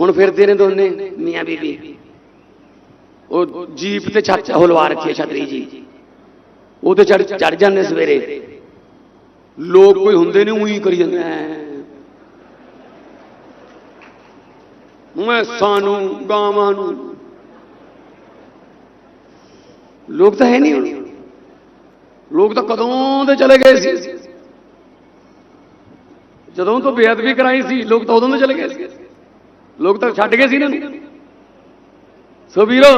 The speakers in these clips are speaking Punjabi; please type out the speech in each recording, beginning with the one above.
ਹੁਣ ਫਿਰਦੇ ਨੇ ਦੋਨੇ, ਮੀਆਂ ਬੀਬੀ ਉਹ ਜੀਪ ਤੇ ਛੱਤ ਉਹ ਰੱਖੀ ਹੈ ਛਤਰੀ ਜੀ। ਉਹ ਤੇ ਚੜ ਚੜ ਜਾਂਦੇ ਸਵੇਰੇ। ਲੋਕ ਕੋਈ ਹੁੰਦੇ ਨੇ, ਉਹੀ ਕਰੀ ਜਾਂਦੇ ਮੈਂ ਸਾਨੂੰ, ਗਾਵਾਂ ਨੂੰ। ਲੋਕ ਤਾਂ ਹੈ ਨਹੀਂ ਹੁਣ। ਲੋਕ ਤਾਂ ਕਦੋਂ ਦੇ ਚਲੇ ਗਏ ਸੀ। ਜਦੋਂ ਤੋਂ ਬੇਅਦਬੀ ਕਰਾਈ ਸੀ, ਲੋਕ ਤਾਂ ਉਦੋਂ ਦੇ ਚਲੇ ਗਏ ਸੀ। ਲੋਕ ਤਾਂ ਛੱਡ ਗਏ ਸੀ ਨੂੰ। ਸੋ ਵੀਰੋ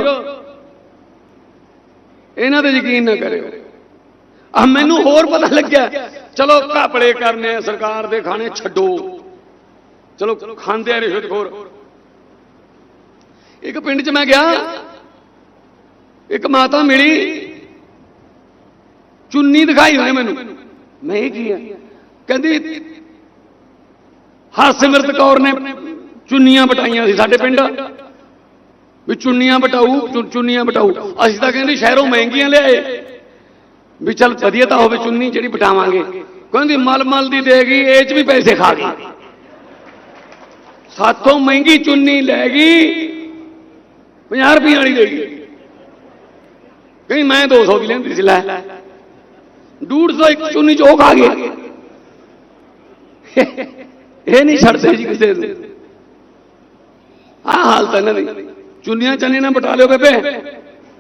ਇਹਨਾਂ ਤੇ ਯਕੀਨ ਨਾ ਕਰਿਓ। ਆ ਮੈਨੂੰ ਹੋਰ ਪਤਾ ਲੱਗਿਆ। ਚਲੋ ਕਾਪੜੇ ਕਰਨੇ ਆ ਸਰਕਾਰ ਦੇ ਖਾਣੇ ਛੱਡੋ। ਚਲੋ ਖਾਂਦੇ ਆ ਰਿਸ਼ਵਤਖੋਰ ਇੱਕ ਪਿੰਡ 'ਚ ਮੈਂ ਗਿਆ। ਇੱਕ ਮਾਤਾ ਮਿਲੀ। ਚੁੰਨੀ ਦਿਖਾਈ ਉਹਨੇ ਮੈਨੂੰ। ਮੈਂ ਇਹ ਕੀ ਆ? ਕਹਿੰਦੀ ਹਰਸਿਮਰਤ ਕੌਰ ਨੇ ਚੁੰਨੀਆਂ ਬਟਾਈਆਂ ਸੀ ਸਾਡੇ ਪਿੰਡ। ਵੀ ਚੁੰਨੀਆਂ ਬਟਾਊ ਚੁੰਨੀਆਂ ਬਟਾਊ ਅਸੀਂ ਤਾਂ ਕਹਿੰਦੇ ਸ਼ਹਿਰੋਂ ਮਹਿੰਗੀਆਂ ਲਿਆਏ। ਵੀ ਚੱਲ ਵਧੀਆ ਤਾਂ ਹੋਵੇ ਚੁੰਨੀ ਜਿਹੜੀ ਬਟਾਵਾਂਗੇ ਕਹਿੰਦੀ ਮਲ ਮਲ ਦੀ ਦੇਗੀ ਇਹ ਚ ਵੀ ਪੈਸੇ ਖਾ ਗਈ। ਸਾਥੋਂ ਮਹਿੰਗੀ ਚੁੰਨੀ ਲੈ ਗਈ 50 ਰੁਪਏ ਵਾਲੀ ਦੇ ਗਈ। ਕਹਿੰਦੀ ਮੈਂ 200 ਦੀ ਲੈਂਦੀ ਸੀ, ਲੈ। 150 ਇੱਕ ਚੁੰਨੀ ਚ ਉਹ ਖਾ ਗਏ ਇਹ ਨਹੀਂ ਛੱਡਦੇ ਜੀ ਕਿਸੇ ਨੂੰ। ਆਹ ਹਾਲਤ ਇਹਨਾਂ ਦੀ। ਚੁੰਨੀਆਂ ਚੰਨੇ ਨਾ ਬਟਾ ਲਿਓ ਬੇਬੇ।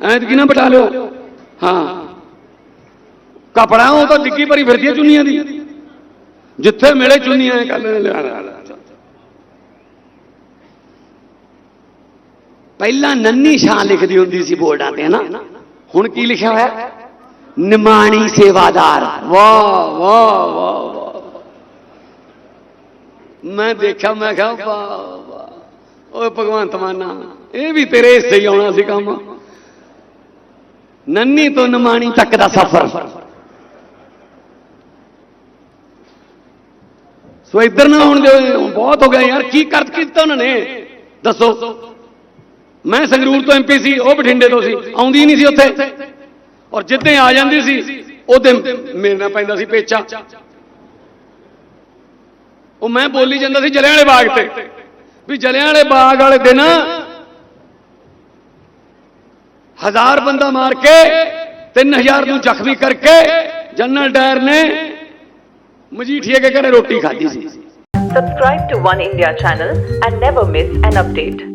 ਐਤਕੀ ਨਾ ਬਟਾ ਲਿਓ। ਹਾਂ। ਕਪੜਾ ਉਹ ਤਾਂ ਡਿੱਗੀ ਭਰੀ ਫਿਰਦੀ ਹੈ ਚੁੰਨੀਆਂ ਦੀ। ਜਿੱਥੇ ਮਿਲੇ ਚੁੰਨੀਆਂ ਐ ਕਰ ਲੈਣੇ ਪਹਿਲਾਂ ਨੰਨੀ ਸ਼ਾਂ ਲਿਖਦੀ ਹੁੰਦੀ ਸੀ ਬੋਰਡਾਂ ਤੇ ਨਾ ਹੁਣ ਕੀ ਲਿਖਿਆ ਹੋਇਆ? ਨਿਮਾਣੀ ਸੇਵਾਦਾਰ। ਵਾਹ ਵਾਹ ਵਾਹ ਵਾਹ। ਮੈਂ ਦੇਖਿਆ, ਮੈਂ ਕਿਹਾ, ਵਾਹ। ਓਏ ਭਗਵੰਤ ਮਾਨਾ, ਇਹ ਵੀ ਤੇਰੇ ਹਿੱਸੇ ਹੀ ਆਉਣਾ ਸੀ ਕੰਮ। ਨੰਨੀ ਤੋਂ ਨਮਾਣੀ ਤੱਕ ਦਾ ਸਫ਼ਰ। ਸੋ ਇੱਧਰ ਨਾ ਹੁਣ ਜੋ ਬਹੁਤ ਹੋ ਗਿਆ ਯਾਰ, ਕੀ ਕਰ ਕੀਤਾ ਉਹਨਾਂ ਨੇ? ਦੱਸੋ। ਮੈਂ ਸੰਗਰੂਰ ਤੋਂ ਐਮਪੀ ਸੀ, ਉਹ ਬਠਿੰਡੇ ਤੋਂ ਸੀ, ਆਉਂਦੀ ਨਹੀਂ ਸੀ ਉੱਥੇ। ਔਰ ਜਿੱਦਾਂ ਆ ਜਾਂਦੀ ਸੀ, ਉਹਦੇ ਮੇਰੇ ਨਾਲ ਪੈਂਦਾ ਸੀ ਪੇਚਾ। ਉਹ ਮੈਂ ਬੋਲੀ ਜਾਂਦਾ ਸੀ ਜਲਿਆਂ ਵਾਲੇ ਬਾਗ ਤੇ। ਵੀ ਜਲਿਆਂ ਵਾਲੇ ਬਾਗ ਵਾਲੇ ਦਿਨ ਹਜ਼ਾਰ ਬੰਦਾ ਮਾਰ ਕੇ 3000 ਨੂੰ ਜ਼ਖਮੀ ਕਰਕੇ ਜਨਰਲ ਡਾਇਰ ਨੇ ਮਜੀਠੀਏ ਕੇ ਘਰੇ ਰੋਟੀ ਖਾਧੀ ਸੀ subscribe to One India channel and never miss an update.